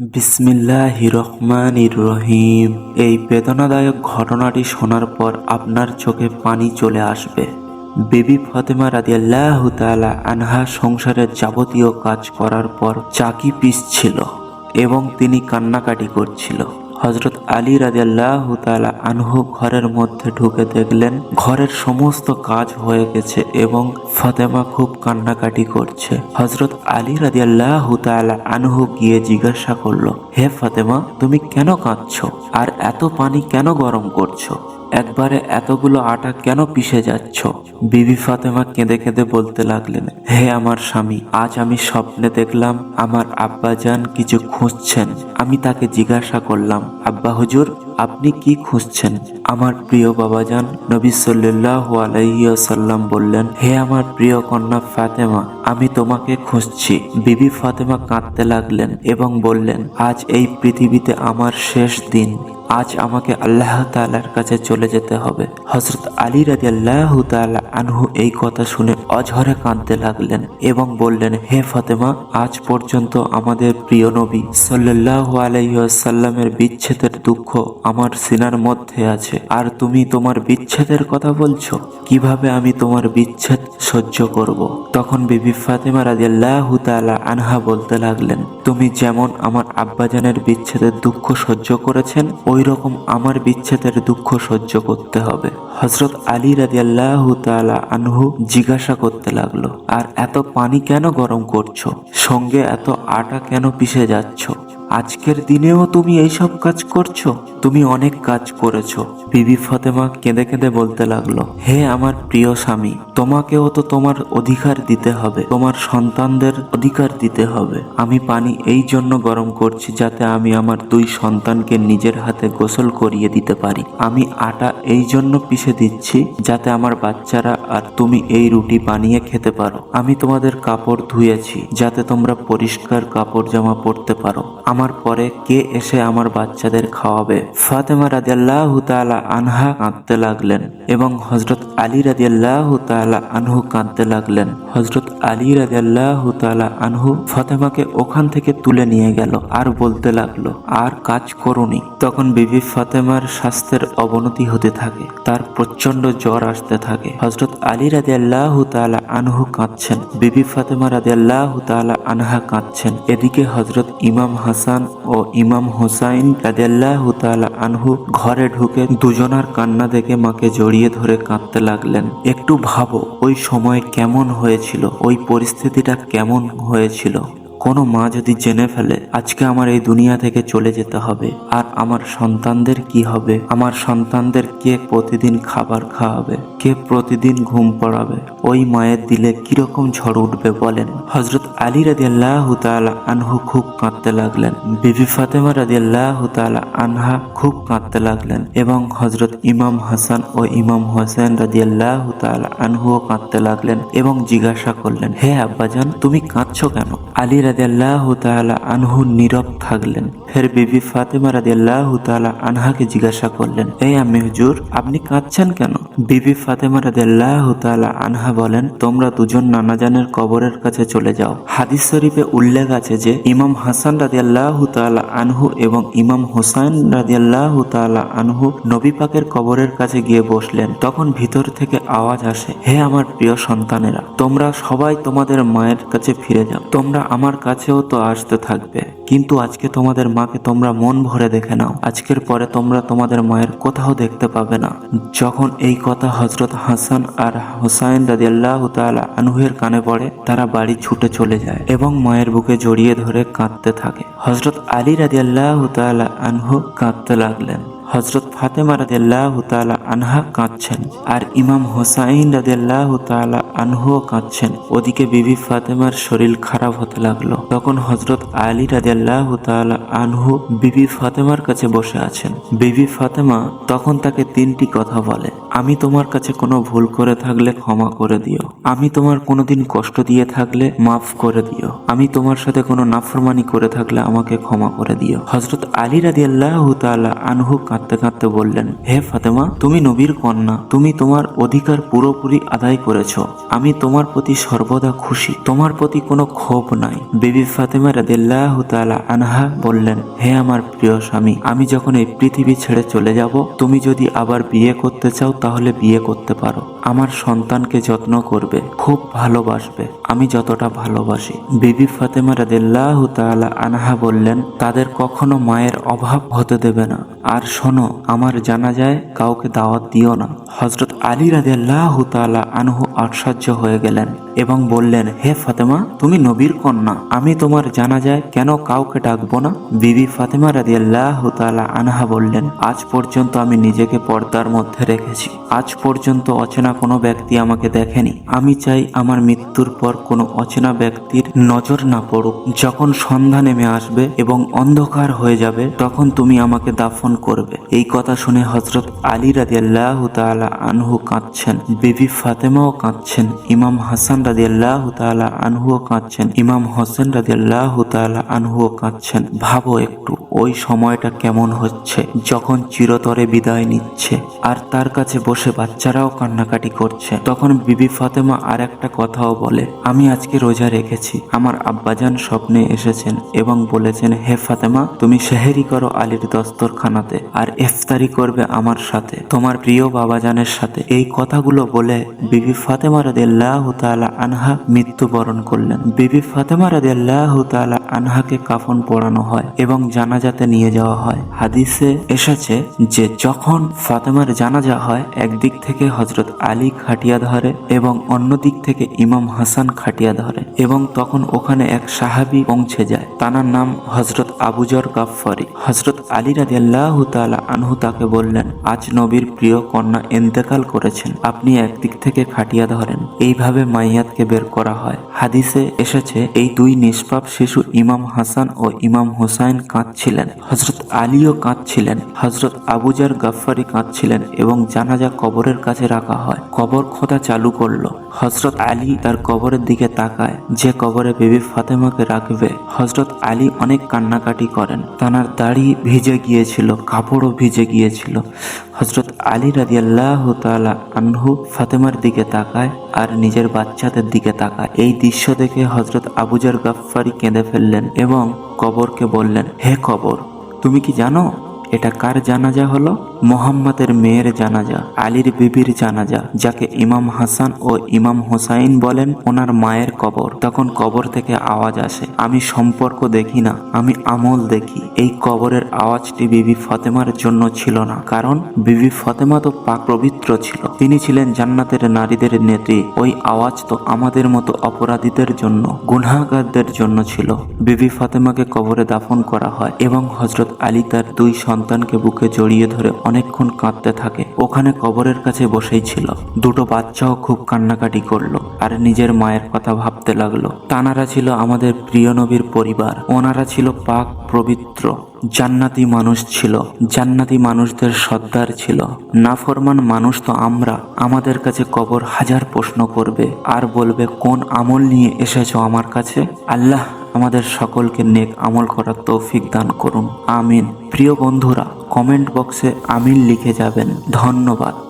বিসমিল্লাহ রহমানির রহিম। এই বেদনাদায়ক ঘটনাটি শোনার পর আপনার চোখে পানি চলে আসবে। বেবি ফতেমা রাদিয়াল্লাহ তালা আনহা সংসারের যাবতীয় কাজ করার পর চাকি পিস ছিল এবং তিনি কান্নাকাটি করছিল। হজরত আলী রাজাল্লাহ তালা আনহু ঘরের মধ্যে ঢুকে দেখলেন, ঘরের সমস্ত কাজ হয়ে গেছে এবং ফতেমা খুব কান্নাকাটি করছে। হজরত আলী রাজিয়াল্লাহ তালা আনহু গিয়ে জিজ্ঞাসা করল, হে ফতেমা, তুমি কেন কাঁদছ? আর এত পানি কেন গরম করছ? একবারে এতগুলো আটা কেন পিষে যাচ্ছ? বিবি ফাতেমা কেঁদে কেঁদে বলতে লাগলেন, হে আমার স্বামী, আজ আমি স্বপ্নে দেখলাম আমার আব্বাজান কিছু খুঁজছেন। আমি তাকে জিজ্ঞাসা করলাম, আব্বা হুজুর, আপনি কি খুঁজছেন? আমার প্রিয় বাবাজান নবী সাল্লাহ আলাইসাল্লাম বললেন, হে আমার প্রিয় কন্যা ফাতেমা, আমি তোমাকে খুঁজছি। বিবি ফাতেমা কাঁদতে লাগলেন এবং বললেন, আজ এই পৃথিবীতে আমার শেষ দিন। আজ আমাকে আল্লাহ তাআলার কাছে চলে যেতে হবে। হজরত আলী রাজি আল্লাহ আনহু এই কথা শুনে অঝরে কাঁদতে লাগলেন এবং বললেন, হে ফাতেমা, আজ পর্যন্ত আমাদের প্রিয় নবী সাল্লাহ আলাইসাল্লামের বিচ্ছেদের দুঃখ আমার সিনার মধ্যে আছে। আর তুমি তোমার বিচ্ছেদের কথা বলছো? কীভাবে আমি তোমার বিচ্ছেদ সহ্য করব। তখন বিবি ফাতেমা রাজিয়াল্লাহ তাআলা আনহা বলতে লাগলেন, তুমি যেমন আমার আব্বাজানের বিচ্ছেদের দুঃখ সহ্য করেছেন, ওই রকম আমার বিচ্ছেদের দুঃখ সহ্য করতে হবে। হজরত আলী রাজিয়াল্লাহ তালা আনহু জিজ্ঞাসা করতে লাগল, আর এত পানি কেন গরম করছ? সঙ্গে এত আটা কেন পিষে যাচ্ছ? আজকের দিনেও তুমি এইসব কাজ করছ? তুমি অনেক কাজ করেছ। বিবি ফতেমা কেঁদে কেঁদে বলতে লাগল, হে আমার প্রিয় স্বামী, তোমাকেও তো তোমার অধিকার দিতে হবে। তোমার সন্তানদের অধিকার দিতে হবে। আমি পানি এই জন্য গরম করছি যাতে আমি আমার দুই সন্তানকে নিজের হাতে গোসল করিয়ে দিতে পারি। আমি আটা এই জন্য পিষে দিচ্ছি যাতে আমার বাচ্চারা আর তুমি এই রুটি বানিয়ে খেতে পারো। আমি তোমাদের কাপড় ধুয়েছি যাতে তোমরা পরিষ্কার কাপড় জামা পরতে পারো। আমার পরে কে এসে আমার বাচ্চাদের খাওয়াবে? ফাতেমা রাদিয়াল্লাহু তাআলা আনহা কাঁদতে লাগলেন এবং হজরত আলী রাদিয়াল্লাহু তাআলা আনহু কাঁদতে লাগলেন। হজরত আলী রাদিয়াল্লাহু তাআলা আনহু ফাতেমাকে ওখান থেকে তুলে নিয়ে গেল আর বলতে লাগল, আর কাজ করুনি। তখন বিবি ফাতেমার স্বাস্থ্যের অবনতি হতে থাকে, তার প্রচণ্ড জ্বর আসতে থাকে। হজরত আলী রাদিয়াল্লাহু তাআলা আনহু কাঁদছেন, বিবি ফাতেমা রাদিয়াল্লাহু তাআলা আনহা কাঁদছেন। এদিকে হজরত ইমাম হাসান ও ইমাম হোসাইন রাদিয়াল্লাহু তাআলা আনহু ঘরে ঢুকে দুজনার কান্না দেখে মাকে জড়িয়ে ধরে কাঁদতে লাগলেন। একটু ভাবো, ওই সময় কেমন হয়েছিল? ওই পরিস্থিতিটা কেমন হয়েছিল? কোনো মা যদি জেনে ফেলে, আজকে আমার এই দুনিয়া থেকে চলে যেতে হবে। আর আমার সন্তানদের কি হবে? আমার সন্তানদের কে প্রতিদিন খাবার খাওয়াবে? কে প্রতিদিন ঘুম পড়াবে? ওই মায়ের দিলে কীরকম ঝড় উঠবে বলেন। হজরত আলী রাজি আল্লাহ আনহু খুব কাঁদতে লাগলেন। বিবি ফাতেমা রাজি আল্লাহ আনহা খুব কাঁদতে লাগলেন এবং হজরত ইমাম হাসান ও ইমাম হোসেন রাজি আল্লাহ আনহুও কাঁদতে লাগলেন এবং জিজ্ঞাসা করলেন, হে আব্বাজান, তুমি কাঁদছো কেন? আলী রাদিয়াল্লাহ তাআলা আনহু নীরব থাকলেন। ফের বিবি ফাতেমা রাদিয়াল্লাহ তাআলা আনহাকে জিজ্ঞাসা করলেন, এই আম্মি হুজুর, আপনি কাঁদছেন কেন? বিবি ফাতেমা রাদিয়াল্লাহ তাআলা আনহা বলেন, তোমরা দুজন নানাজানের কবরের কাছে চলে যাও। হাদিস শরীফে উল্লেখ আছে যে, ইমাম হাসান রাদিয়াল্লাহ তাআলা আনহু এবং ইমাম হোসাইন রাদিয়াল্লাহ তাআলা আনহু নবী পাকের কবরের কাছে গিয়ে বসলেন। তখন ভিতর থেকে আওয়াজ আসে, হে আমার প্রিয় সন্তানেরা, তোমরা সবাই তোমাদের মায়ের কাছে ফিরে যাও। তোমরা আমার কাছেও তো আসতে থাকবে। কিন্তু আজকে তোমাদের মাকে তোমরা মন ভরে দেখে নাও। আজকের পরে তোমরা তোমাদের মায়ের কোথাও দেখতে পাবে না। যখন এই কথা হজরত হাসান আর হোসাইন আল্লাহ তালা আনহুয়ের কানে পড়ে, তারা বাড়ি ছুটে চলে যায় এবং মায়ের বুকে জড়িয়ে ধরে কাঁদতে থাকে। হজরত আলী রাজি আল্লাহ তালা আনহু কাঁদতে লাগলেন। হজরত ফাতেমা রাদেল্লাহ তাআলা আনহা কাঁদছেন আর ইমাম হোসাইন রাদেল্লাহ তাআলা আনহুও কাঁদছেন। ওদিকে বিবি ফাতেমার শরীর খারাপ হতে লাগল। তখন হজরত আলী রাদেল্লাহ তাআলা আনহু বিবি ফাতেমার কাছে বসে আছেন। বিবি ফাতেমা তখন তাকে তিনটি কথা বলে। আমি তোমার কাছে কোনো ভুল করে থাকলে ক্ষমা করে দিও। আমি তোমার কোনোদিন কষ্ট দিয়ে থাকলে মাফ করে দিও। আমি তোমার সাথে কোনো নাফরমানি করে থাকলে আমাকে ক্ষমা করে দিও। হজরত আলী রাদি আল্লাহ আনহু কাঁদতে কাঁদতে বললেন, হে ফাতেমা, তুমি নবীর কন্যা। তুমি তোমার অধিকার পুরোপুরি আদায় করেছ। আমি তোমার প্রতি সর্বদা খুশি। তোমার প্রতি কোনো ক্ষোভ নাই। বেবি ফাতেমা রাদিল্লাহ তাআলা আনহা বললেন, হে আমার প্রিয় স্বামী, আমি যখন এই পৃথিবী ছেড়ে চলে যাব, তুমি যদি আবার বিয়ে করতে চাও তাহলে বিয়ে করতে পারো। আমার সন্তানকে যত্ন করবে, খুব ভালোবাসবে। আমি যতটা ভালোবাসি। বিবি ফাতেমা রাদিল্লাহ তালা আনহা বললেন, তাদের কখনো মায়ের অভাব হতে দেবে না। আর শোনো, আমার জানা যায় কাউকে দাওয়াত দিও না। হজরত আলী রাদিল্লাহ তালা আনহু আশ্চর্য হয়ে গেলেন। এবং বললেন, হে ফাতেমা, তুমি নবীর কন্যা। আমি তোমার জানা যায় কেন কাউকে ডাকবো না? বিবি ফাতেমা রাদিয়াল্লাহ তাআলা আনহা বললেন, আজ পর্যন্ত আমি নিজেকে পর্দার মধ্যে রেখেছি। আজ পর্যন্ত অচেনা কোনো ব্যক্তি আমাকে দেখেনি। আমি চাই আমার মৃত্যুর পর কোনো অচেনা ব্যক্তির নজর না পড়ুক। যখন সন্ধ্যা নেমে আসবে এবং অন্ধকার হয়ে যাবে, তখন তুমি আমাকে দাফন করবে। এই কথা শুনে হজরত আলী রাদিয়াল্লাহ তাআলা আনহু কাঁদছেন, বিবি ফাতেমাও কাঁদছেন, ইমাম হাসান রাদিয়াল্লাহ তালা আনহুও কাঁদছেন। ইমাম হোসেন রাদিয়াল্লাহ তালা আনহুও কাঁদছেন। ভাবো একটু, ওই সময়টা কেমন হচ্ছে? যখন চিরতরে বিদায় নিচ্ছে। আর তার কাছে বসে বাচ্চারাও কান্নাকাটি করছে। তখন বিবি ফাতেমা আর একটা কথাও বলে, আমি আজকে রোজা রেখেছি। আমার আব্বাজান স্বপ্নে এসেছেন এবং বলেছেন, হে ফাতেমা, তুমি সেহেরি করো আলীর দস্তরখানাতে আর ইফতারি করবে আমার সাথে। তোমার প্রিয় বাবাজানের সাথে। এই কথাগুলো বলে বিবি ফাতেমা রাদিয়াল্লাহু তাআলা আনহা মৃত্যুবরণ করলেন। বিবি ফাতেমা রাদিয়াল্লাহু তাআলা আনহাকে কাফন পরানো হয় এবং জানাজাতে নিয়ে যাওয়া হয়। হাদিসে এসেছে যে, যখন ফাতেমার জানাজা হয় একদিক থেকে হজরত আলী খাটিয়া ধরে এবং অন্য দিক থেকে ইমাম হাসান খাটিয়া ধরে এবং তখন ওখানে এক সাহাবি পৌঁছে যায়। তানার নাম হজরত আবুজর গাফফারি। হজরত আলী রাদিয়াল্লাহু তাআলা আনহু তাকে বললেন, আজ নবীর প্রিয় কন্যা ইন্তেকাল করেছেন। আপনি একদিক থেকে খাটিয়া ধরেন এইভাবে মাইয়াতকে বের করা হয়। হাদিসে এসেছে, এই দুই নিষ্পাপ শিশু ইমাম হাসান ও ইমাম হুসাইন কাঁদছিলেন। হজরত আলীও কাঁদছিলেন। হজরত আবুজার গাফফারি কাঁদছিলেন। এবং জানাজা কবরের কাছে রাখা হয়। কবর খোদা চালু করল। হজরত আলী তার কবরের দিকে তাকায়। যে কবরে বেবি ফাতেমাকে রাখবে হজরত আলী অনেক কান্নাকাটি করেন। তানার দাড়ি ভিজে গিয়েছিল, কাপড়ও ভিজে গিয়েছিল। হজরত আলী রাদিয়াল্লাহ তাআলা আনহু ফাতেমার দিকে তাকায় আর নিজের বাচ্চাদের দিকে তাকায়। এই দৃশ্য দেখে হজরত আবুজার গাফফারি কেঁদে ফেললেন এবং কবরকে বললেন, হে কবর, তুমি কি জানো? এটা কার জানাজা হলো? মোহাম্মদের মেয়ের জানাজা, আলীর বিবির জানাজা, যাকে ইমাম হাসান ও ইমাম হোসাইন বলেন ওনার মায়ের কবর। তখন কবর থেকে আওয়াজ আসে, আমি সম্পর্ক দেখি না, আমি আমল দেখি। এই কবরের আওয়াজটি বিবি ফাতেমার জন্য ছিল না, কারণ বিবি ফতেমা তো পাক পবিত্র ছিল। তিনি ছিলেন জান্নাতের নারীদের নেত্রী। ওই আওয়াজ তো আমাদের মতো অপরাধীদের জন্য, গুনাহগারদের জন্য ছিল। বিবি ফাতেমাকে কবরে দাফন করা হয় এবং হজরত আলী তার দুই সন্তানকে বুকে জড়িয়ে ধরে অনেকক্ষণ কাঁদতে থাকে। ওখানে কবরের কাছে বসেই ছিল। দুটো বাচ্চাও খুব কান্নাকাটি করল আর নিজের মায়ের কথা ভাবতে লাগল। তানারা ছিল আমাদের প্রিয় নবীর পরিবার। ওনারা ছিল পাক পবিত্র, জান্নাতি মানুষ ছিল, জান্নাতি মানুষদের সর্দার ছিল। নাফরমান মানুষ তো আমরা, আমাদের কাছে কবর হাজার প্রশ্ন করবে। আর বলবে, কোন আমল নিয়ে এসেছ আমার কাছে? আল্লাহ আমাদের সকলকে নেক আমল করার তৌফিক দান করুন। আমিন। প্রিয় বন্ধুরা কমেন্ট বক্সে আমিন লিখে যাবেন। ধন্যবাদ।